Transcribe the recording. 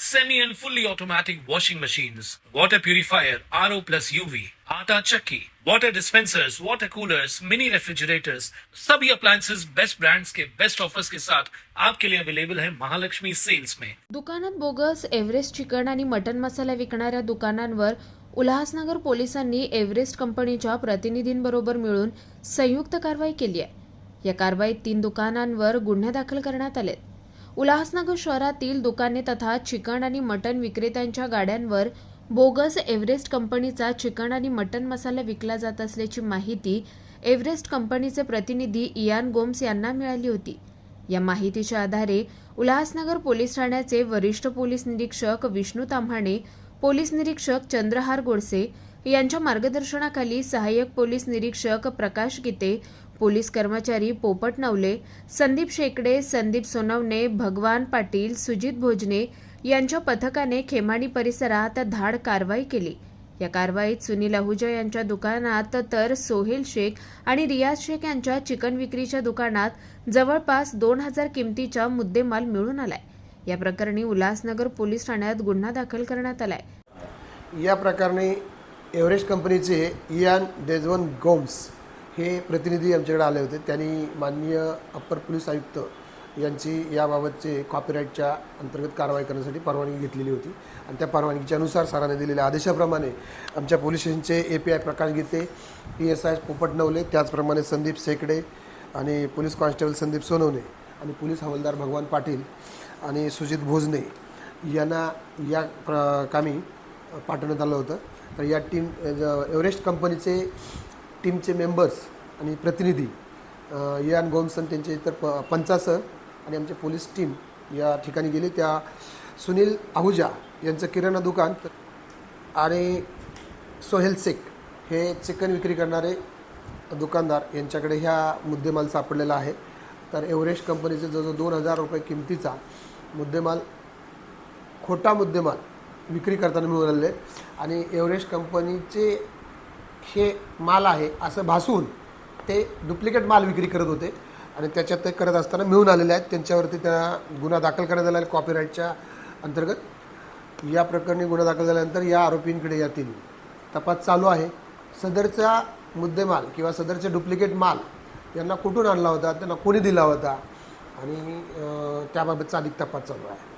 semi and fully automatic washing machines, water purifier, RO plus UV, आटा चक्की, water dispensers, water coolers mini refrigerators सभी appliances best brands के best offers के साथ आपके लिए अवेलेबल है महालक्ष्मी सेल्स में। दुकानात बोगस एव्हरेस्ट चिकन आणि मटन मसाला विकणाऱ्या दुकानांवर उल्हासनगर पोलिसांनी एव्हरेस्ट कंपनीच्या प्रतिनिधींबरोबर मिळून संयुक्त कारवाई केली आहे. या कारवाईत तीन दुकानांवर गुन्हे दाखल करण्यात आलेत. उल्हासनगर शहरातील दुकाने तथा चिकन आणि मटन विक्रेत्यांच्या गाड्यांवर बोगस एव्हरेस्ट कंपनीचा चिकन आणि मटन मसाला विकला जात असल्याची माहिती एव्हरेस्ट कंपनीचे प्रतिनिधी इयान गोम्स यांना मिळाली होती. या माहितीच्या आधारे उल्हासनगर पोलीस ठाण्याचे वरिष्ठ पोलीस निरीक्षक विष्णू ताम्हाणे पोलीस निरीक्षक चंद्रहार गोडसे यांच्या मार्गदर्शनाखाली सहाय्यक पोलीस निरीक्षक प्रकाश गीते पोलीस कर्मचारी पोपट नवले संदीप शेकडे संदीप सोनवणे भगवान पाटील सुजित भोजने यांच्या पथकाने खेमाणी परिसरात धाड कारवाई केली. या कारवाईत सुनील आहुजा यांच्या दुकानात तर सोहेल शेख आणि रियाज शेख यांच्या चिकन विक्रीच्या दुकानात जवळपास दोन हजार किमतीचा मुद्देमाल मिळून आलाय. या प्रकरणी उल्हासनगर पोलीस ठाण्यात गुन्हा दाखल करण्यात आलाय. या प्रकरणी एव्हरेस्ट कंपनीचे इयान देजवन गोम्स हे प्रतिनिधी आमच्याकडे आले होते. त्यांनी माननीय अप्पर पोलीस आयुक्त यांची याबाबतचे कॉपीराईटच्या अंतर्गत कारवाई करण्यासाठी परवानगी घेतलेली होती. आणि त्या परवानगीच्या अनुसार सरांनी दिलेल्या आदेशाप्रमाणे आमच्या पोलीस स्टेशनचे A P I Prakash Gite P S I Popatnavale त्याचप्रमाणे संदीप सेकडे आणि पोलीस कॉन्स्टेबल संदीप सोनवणे आणि पोलीस हवालदार भगवान पाटील आणि सुजित भोजने यांना या प्र कामी पाठवण्यात आलं होतं. तर या टीम एव्हरेस्ट कंपनीचे टीमचे मेंबर्स आणि प्रतिनिधी अ, इयान गोमसन त्यांचे इतर प पंचासह आणि आमचे पोलीस टीम या ठिकाणी गेले. त्या सुनील आहुजा यांचं किराणा दुकान आणि सोहेल शेख हे चिकन विक्री करणारे दुकानदार यांच्याकडे ह्या मुद्देमाल सापडलेला आहे. तर एव्हरेस्ट कंपनीचे जवळजवळ दोन हजार रुपये किमतीचा मुद्देमाल खोटा मुद्देमाल विक्री करताना मिळून आलेले आहेत. आणि एव्हरेस्ट कंपनीचे हे माल आहे असं भासून ते डुप्लिकेट माल विक्री करत होते. आणि त्याच्यात ते करत असताना मिळून आलेले आहेत. त्यांच्यावरती त्यांना गुन्हा दाखल करण्यात आला आहे कॉपीराईटच्या अंतर्गत. या प्रकरणी गुन्हा दाखल झाल्यानंतर या आरोपींकडे यातील तपास चालू आहे. सदरचा मुद्देमाल किंवा सदरचे डुप्लिकेट माल यांना कुठून आणला होता? त्यांना कोणी दिला होता? आणि त्याबाबतचा अधिक तपास चालू आहे.